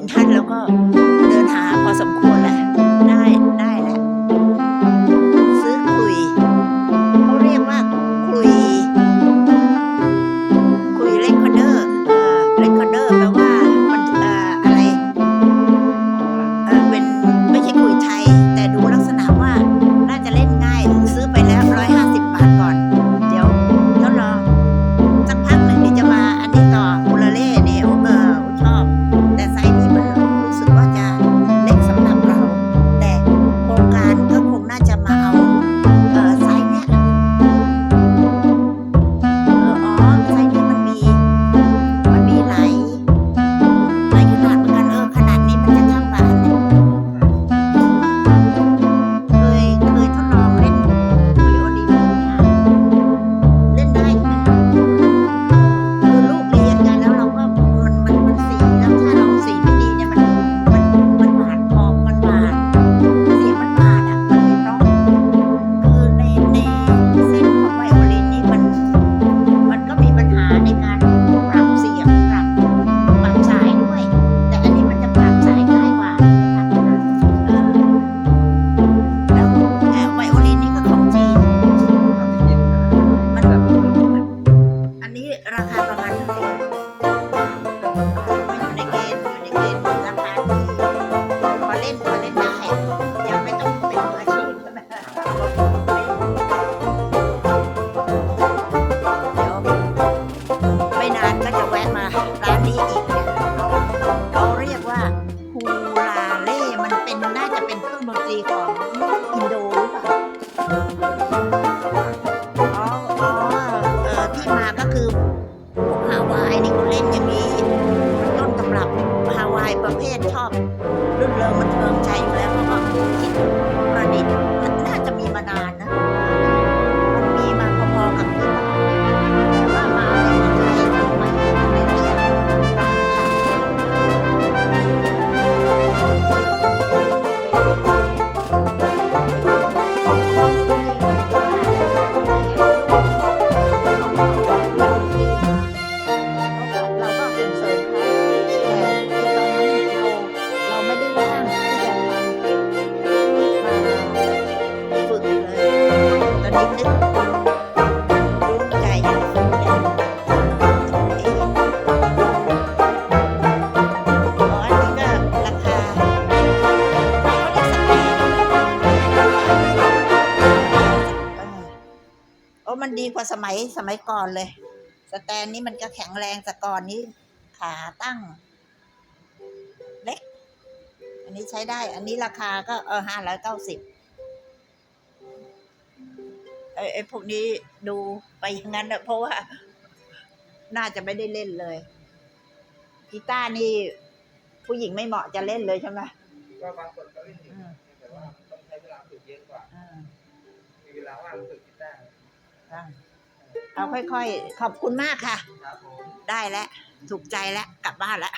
นท่านแล้วก็เดินหาพอสมควร อยู่ในเกณฑ์อยู่ในเกณฑ์ราคาที่พอเล่นพอเล่นได้ยังไม่ต้องเป็นอาชีพเดี๋ยวไม่นานก็จะแวะมาร้านนี้อีกเนี่ยเขาเรียกว่าฮูลาเล่มันเป็นน่าจะเป็นเครื่องดนตรีของอินโดหรือ๋ออ๋อที่มาก็คือพวกฮาวายนี่เขาเล่นอย่างนี้ ฮาวายประเภทชอบรื่นเริงมันเทิง มันดีกว่าสมัยสมัยก่อนเลย สแตนนี้มันก็แข็งแรงแต่ก่อนนี้ขาตั้ง เล็ก อันนี้ใช้ได้ อันนี้ราคาก็เออห้าร้อยเก้าสิบไอ้ไอ้พวกนี้ดูไปอย่างนั้นนะเพราะว่า น่าจะไม่ได้เล่นเลยกีตาร์นี่ ผู้หญิงไม่เหมาะจะเล่นเลยใช่ไหมก็บางคนก็เล่นอยู่อืมแต่ว่าต้องใช้เวลาฝึกเยอะกว่าอ่ามีเวลาว่างฝึกกี ตาร์อ่าเอาค่อยๆ ขอบคุณมากค่ะ ครับผม ได้แล้ว ถูกใจแล้ว กลับบ้านแล้ว